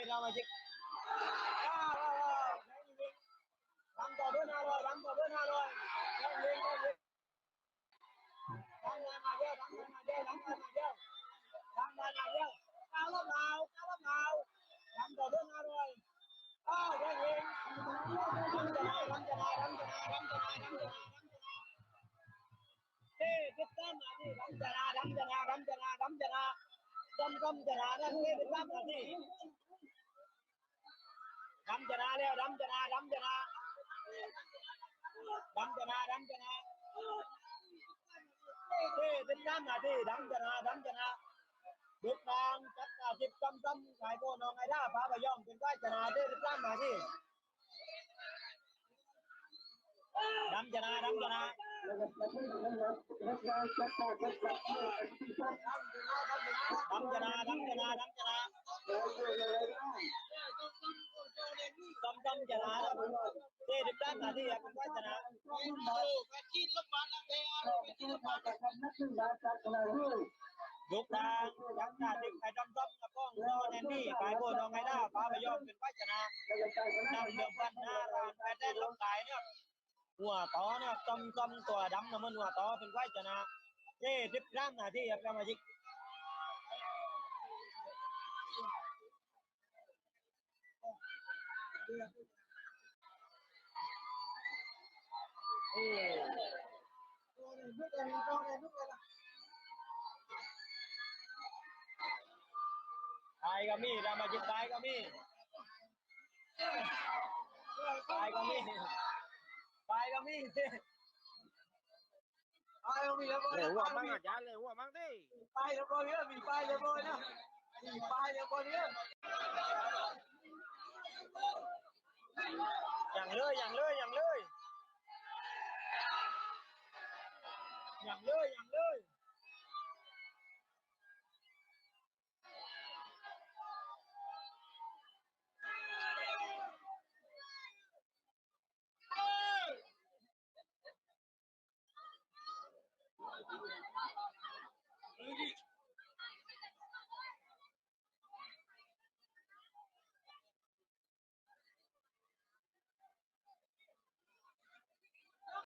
rồi làm mà chị à, rồi rồi làm tỏ bên hà rồi làm tỏ bên hà rồi lên lên lên làm lại mà chơi làm lại mà chơi làm lại mà chơi làm lại mà chơi cao lắm nào cao lắm nào làm tỏ bên hà rồi à rồi lên làm cho này làm cho này làm cho này làm cho này làm cho này வித்தாம் அது ரம்ஜனா ரம்ஜனா ரம்ஜனா ரம்ஜனா ரம் ரம் ஜனா ரங்கே வித்தாம் அது ำงานมาเดียวทำงานาเดียวก้าวละเมาก้าวละเมาทำต่อเพื่อนห้าร้อยอ้าวเพื่อนเองทำจะนายทำจะนายทำจะนายทำจะนายทำจะนาเฮ้ติดตามมาดิทำจะนายทำจะนายทำจะนายทำจะนายจำจำจะนายนั่นเฮ้ติดตามมาดิดำจะนาแล้วดำจะนาดำจะนาดำจะนาดำจะนาเฮ้เป็นน้ำหน้าที่ดำจะนาดำจะนาดุกางจัดอาจิบจำจำไก่โกนองไงด้าพาไปย่อมเป็นก้อยจะนาเด้เป็นน้ำหน้าที่ดำจะนาดำจะนาดำจะ จำจะนาเด้เป็นน้ำหน้าที่เป็นก้อยจะนาลูกทางยักษ์นาดิกไอ้ดำดำกับป้องรอแนนนี่ขายโบนองไงด้าพาไปย่อมเป็นไฟชนะนำเดือบันหน้าร้านแปดแดนลงขายเนี่ยหัวต่อเนี่ยจำจำตัวดำนะมันหัวต่อเป็นไฟชนะเจ้ทิพย์ร่างหน้าที่ครับสมาชิก เอ้ตายก็มีสมาชิกตายก็มีตายก็มีตายก็มี ai không bị nó เร็ว coi มั่งอาจารย์เร็วมั่งดิ bay nó coi nữa bị bay nó coi nữa bị bay nó coi nữa อย่างเลยอย่างเลยอย่างเลยอย่างเลยอย่างเลย